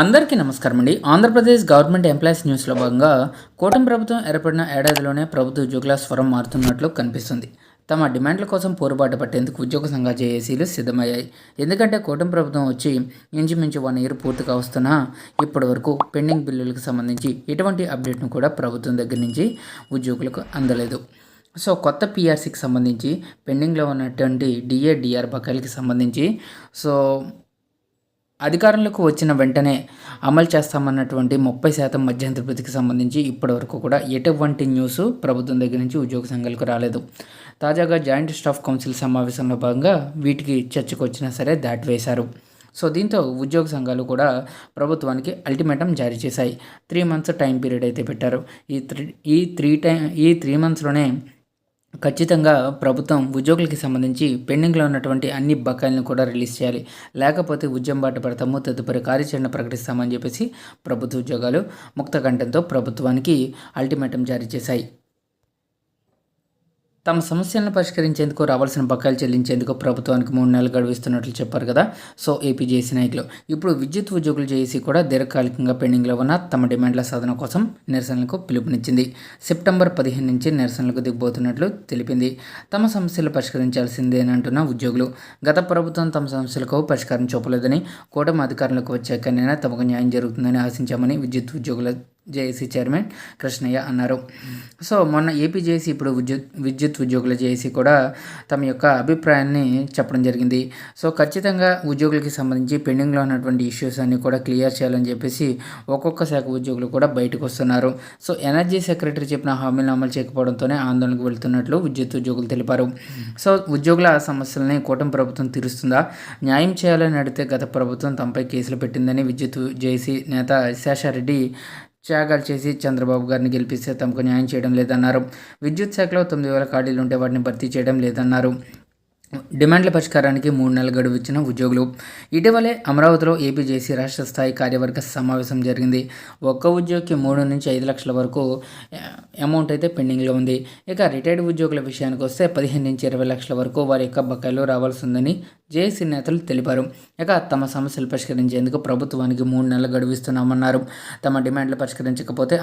అందరికీ నమస్కారం అండి. ఆంధ్రప్రదేశ్ గవర్నమెంట్ ఎంప్లాయీస్ న్యూస్లో భాగంగా కూటమి ప్రభుత్వం ఏర్పడిన ఏడాదిలోనే ప్రభుత్వ ఉద్యోగుల స్వరం మారుతున్నట్లు కనిపిస్తుంది. తమ డిమాండ్ల కోసం పోరుబాటు పట్టేందుకు ఉద్యోగ సంఘ జేఏసీలు సిద్ధమయ్యాయి. ఎందుకంటే కూటమి ప్రభుత్వం వచ్చి ఇంచుమించు వన్ ఇయర్ పూర్తిగా వస్తున్నా ఇప్పటి వరకు పెండింగ్ బిల్లులకు సంబంధించి ఎటువంటి అప్డేట్ను కూడా ప్రభుత్వం దగ్గర నుంచి ఉద్యోగులకు అందలేదు. సో కొత్త పిఆర్సీకి సంబంధించి పెండింగ్లో ఉన్నటువంటి డిఏ డిఆర్ బకాయిలకి సంబంధించి సో అధికారంలోకి వచ్చిన వెంటనే అమలు చేస్తామన్నటువంటి ముప్పై శాతం మధ్యంతర వృత్తికి సంబంధించి ఇప్పటివరకు కూడా ఎటువంటి న్యూస్ ప్రభుత్వం దగ్గర నుంచి ఉద్యోగ సంఘాలకు రాలేదు. తాజాగా జాయింట్ స్టాఫ్ కౌన్సిల్ సమావేశంలో భాగంగా వీటికి చర్చకు వచ్చినా సరే దాటివేశారు. సో దీంతో ఉద్యోగ సంఘాలు కూడా ప్రభుత్వానికి అల్టిమేటం జారీ చేశాయి. త్రీ మంత్స్ టైం పీరియడ్ అయితే పెట్టారు. ఈ త్రీ ఈ త్రీ టైం ఈ త్రీ మంత్స్లోనే ఖచ్చితంగా ప్రభుత్వం ఉద్యోగులకి సంబంధించి పెండింగ్లో ఉన్నటువంటి అన్ని బకాయిలను కూడా రిలీజ్ చేయాలి. లేకపోతే ఉద్యమం బాట పడతాము తదుపరి కార్యాచరణ ప్రకటిస్తామని చెప్పేసి ప్రభుత్వ ఉద్యోగాలు ముక్త కంఠంతో ప్రభుత్వానికి అల్టిమేటం జారీ చేశాయి. తమ సమస్యలను పరిష్కరించేందుకు రావాల్సిన బకాయిలు చెల్లించేందుకు ప్రభుత్వానికి మూడు నెలలు గడువిస్తున్నట్లు చెప్పారు కదా. సో ఏపీ జేసీ నాయకులు ఇప్పుడు విద్యుత్ ఉద్యోగులు చేసి కూడా దీర్ఘకాలికంగా పెండింగ్లో ఉన్న తమ డిమాండ్ల సాధన కోసం నిరసనలకు పిలుపునిచ్చింది. సెప్టెంబర్ పదిహేను నుంచి నిరసనలకు దిగబోతున్నట్లు తెలిపింది. తమ సమస్యలు పరిష్కరించాల్సిందేనంటున్న ఉద్యోగులు గత ప్రభుత్వం తమ సమస్యలకు పరిష్కారం చూపలేదని కూటమి అధికారులకు వచ్చాకనైనా తమకు న్యాయం జరుగుతుందని ఆశించామని విద్యుత్ ఉద్యోగుల జేఏసీ చైర్మన్ కృష్ణయ్య అన్నారు. సో మొన్న ఏపీ జేఏసీ ఇప్పుడు విద్యుత్ విద్యుత్ ఉద్యోగుల జేఏసీ కూడా తమ యొక్క అభిప్రాయాన్ని చెప్పడం జరిగింది. సో ఖచ్చితంగా ఉద్యోగులకి సంబంధించి పెండింగ్లో ఉన్నటువంటి ఇష్యూస్ అన్ని కూడా క్లియర్ చేయాలని చెప్పేసి ఒక్కొక్క శాఖ ఉద్యోగులు కూడా బయటకు వస్తున్నారు. సో ఎనర్జీ సెక్రటరీ చెప్పిన హామీలను అమలు చేయకపోవడంతోనే ఆందోళనకు వెళ్తున్నట్లు విద్యుత్ ఉద్యోగులు తెలిపారు. సో ఉద్యోగుల సమస్యలని కూటమి ప్రభుత్వం తీరుస్తుందా? న్యాయం చేయాలని అడిగితే గత ప్రభుత్వం తమపై కేసులు పెట్టిందని విద్యుత్ జేసీ నేత శేషారెడ్డి త్యాగాలు చేసి చంద్రబాబు గారిని గెలిపిస్తే తమకు న్యాయం చేయడం లేదన్నారు. విద్యుత్ శాఖలో తొమ్మిది వేల ఖాళీలు ఉంటే వాటిని భర్తీ చేయడం లేదన్నారు. డిమాండ్ల పరిష్కారానికి మూడు నెలల గడువు ఇచ్చిన ఉద్యోగులు. ఇటీవలే అమరావతిలో ఏపీ జేసీ రాష్ట్ర స్థాయి కార్యవర్గ సమావేశం జరిగింది. ఒక్క ఉద్యోగికి మూడు నుంచి ఐదు లక్షల వరకు అమౌంట్ అయితే పెండింగ్లో ఉంది. ఇక రిటైర్డ్ ఉద్యోగుల విషయానికి వస్తే పదిహేను నుంచి ఇరవై లక్షల వరకు వారి యొక్క బకాయిలు రావాల్సి ఉందని జేఏసీ నేతలు తెలిపారు. ఇక తమ సమస్యలు పరిష్కరించేందుకు ప్రభుత్వానికి మూడు నెలలు గడువిస్తున్నామన్నారు తమ డిమాండ్లు పరిష్కరించకపోతే